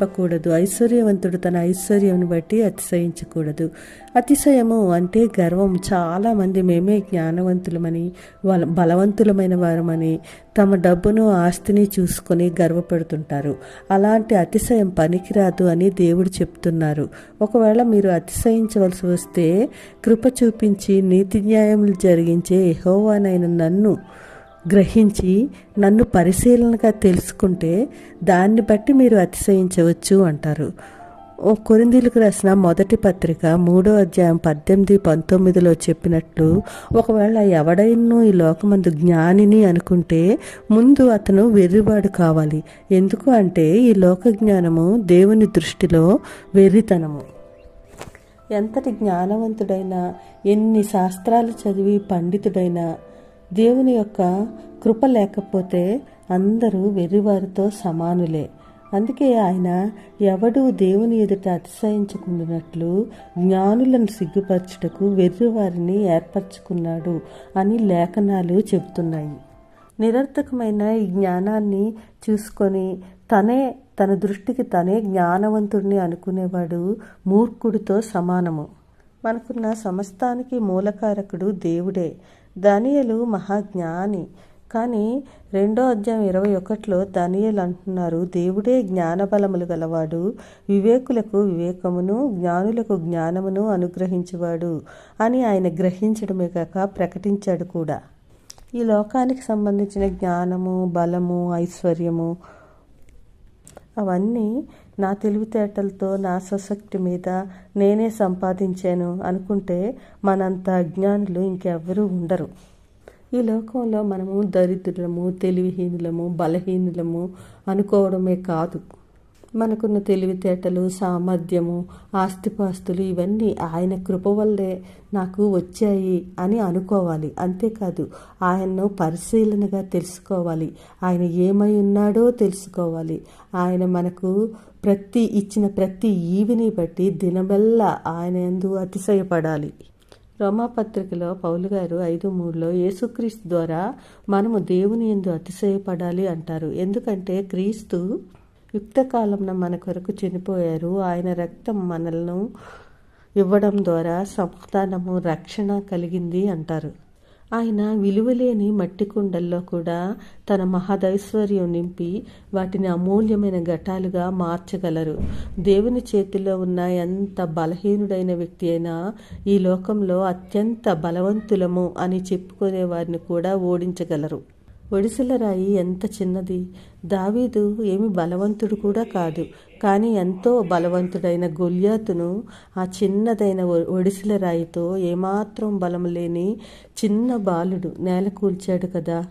చెప్పకూడదు. ఐశ్వర్యవంతుడు తన ఐశ్వర్యం బట్టి అతిశయించకూడదు. అతిశయము అంటే గర్వం. చాలా మంది మేమే జ్ఞానవంతులమని వాళ్ళ బలవంతులమైన వారమని తమ డబ్బును ఆస్తిని చూసుకొని గర్వపడుతుంటారు. అలాంటి అతిశయం పనికిరాదు అని దేవుడు చెప్తున్నారు. ఒకవేళ మీరు అతిశయించవలసి వస్తే కృప చూపించి నీతి న్యాయములు జరిగించే యెహోవానైన నన్ను గ్రహించి నన్ను పరిశీలనగా తెలుసుకుంటే దాన్ని బట్టి మీరు అతిశయించవచ్చు అంటారు. ఓ కొరిందీలకు రాసిన మొదటి పత్రిక మూడో అధ్యాయం పద్దెనిమిది పంతొమ్మిదిలో చెప్పినట్లు ఒకవేళ ఎవడైనా ఈ లోకమందు జ్ఞానిని అనుకుంటే ముందు అతను వెర్రివాడు కావాలి. ఎందుకు అంటే ఈ లోక జ్ఞానము దేవుని దృష్టిలో వెర్రితనము. ఎంతటి జ్ఞానవంతుడైనా ఎన్ని శాస్త్రాలు చదివి పండితుడైనా దేవుని యొక్క కృప లేకపోతే అందరూ వెర్రివారితో సమానులే. అందుకే ఆయన ఎవడు దేవుని ఎదుట అతిశయించుకున్నట్లు జ్ఞానులను సిగ్గుపరచుటకు వెర్రివారిని ఏర్పరచుకున్నాడు అని లేఖనాలు చెబుతున్నాయి. నిరర్థకమైన ఈ జ్ఞానాన్ని చూసుకొని తనే తన దృష్టికి తనే జ్ఞానవంతుడిని అనుకునేవాడు మూర్ఖుడితో సమానము. మనకున్న సమస్తానికి మూలకారకుడు దేవుడే. దానియలు మహాజ్ఞాని. కానీ రెండో అధ్యాయం ఇరవై ఒకటిలో దానియలు అంటున్నారు దేవుడే జ్ఞానబలములు గలవాడు వివేకులకు వివేకమును జ్ఞానులకు జ్ఞానమును అనుగ్రహించువాడు అని ఆయన గ్రహించడమే కాక ప్రకటించాడు కూడా. ఈ లోకానికి సంబంధించిన జ్ఞానము బలము ఐశ్వర్యము అవన్నీ నా తెలివితేటలతో నా సశక్తి మీద నేనే సంపాదించాను అనుకుంటే మనంత అజ్ఞానులు ఇంకెవ్వరూ ఉండరు. ఈ లోకంలో మనము దరిద్రులము తెలివిహీనులము బలహీనులము అనుకోవడమే కాదు. మనకున్న తెలివితేటలు సామర్థ్యము ఆస్తిపాస్తులు ఇవన్నీ ఆయన కృప వల్లే నాకు వచ్చాయి అని అనుకోవాలి. అంతేకాదు ఆయన్ను పరిశీలనగా తెలుసుకోవాలి. ఆయన ఏమై ఉన్నాడో తెలుసుకోవాలి. ఆయన మనకు ప్రతి ఇచ్చిన ప్రతి ఈవిని బట్టి దినబెల్లా ఆయన ఎందు అతిశయపడాలి. రోమాపత్రికలో పౌలు గారు ఐదు మూడులో యేసుక్రీస్తు ద్వారా మనము దేవుని ఎందు అతిశయపడాలి అంటారు. ఎందుకంటే క్రీస్తు యుక్తకాలంలో మన కొరకు చనిపోయారు. ఆయన రక్తం మనలను ఇవ్వడం ద్వారా సమాధానము రక్షణ కలిగింది అంటారు. ఆయన విలువలేని మట్టి కుండల్లో కూడా తన మహదైశ్వర్యం నింపి వాటిని అమూల్యమైన ఘటాలుగా మార్చగలరు. దేవుని చేతిలో ఉన్న ఎంత బలహీనుడైన వ్యక్తి అయినా ఈ లోకంలో అత్యంత బలవంతులము అని చెప్పుకునే వారిని కూడా ఓడించగలరు. ఒడిసెల రాయి ఎంత చిన్నది. దావీదు ఏమి బలవంతుడు కూడా కాదు. కానీ ఎంతో బలవంతుడైన గొల్యాతును ఆ చిన్నదైన ఒడిసెల రాయితో ఏమాత్రం బలం లేని చిన్న బాలుడు నేల కూల్చాడు కదా.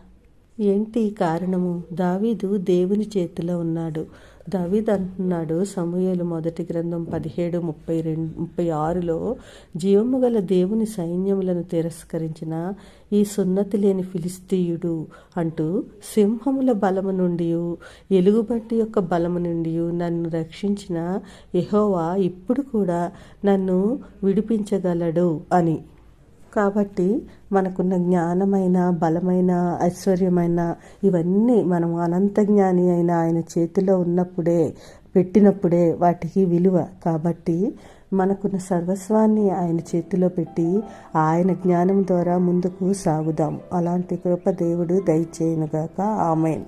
ఏంటి కారణము? దావీదు దేవుని చేతిలో ఉన్నాడు. దావీద్ అంటున్నాడు సమూహలు మొదటి గ్రంథం పదిహేడు ముప్పై రెండు ముప్పై ఆరులో జీవము గల దేవుని సైన్యములను తిరస్కరించిన ఈ సున్నతి లేని ఫిలిస్తీయుడు అంటూ సింహముల బలము నుండి ఎలుగుబంటి యొక్క బలము నుండి నన్ను రక్షించిన యహోవా ఇప్పుడు కూడా నన్ను విడిపించగలడు అని. కాబట్టి మనకున్న జ్ఞానమైన బలమైన ఐశ్వర్యమైన ఇవన్నీ మనం అనంత జ్ఞాని అయిన ఆయన చేతిలో ఉన్నప్పుడే పెట్టినప్పుడే వాటికి విలువ. కాబట్టి మనకున్న సర్వస్వాన్ని ఆయన చేతిలో పెట్టి ఆయన జ్ఞానం ద్వారా ముందుకు సాగుదాం. అలాంటి కృప దేవుడు దయచేయనుగాక. ఆమెన్.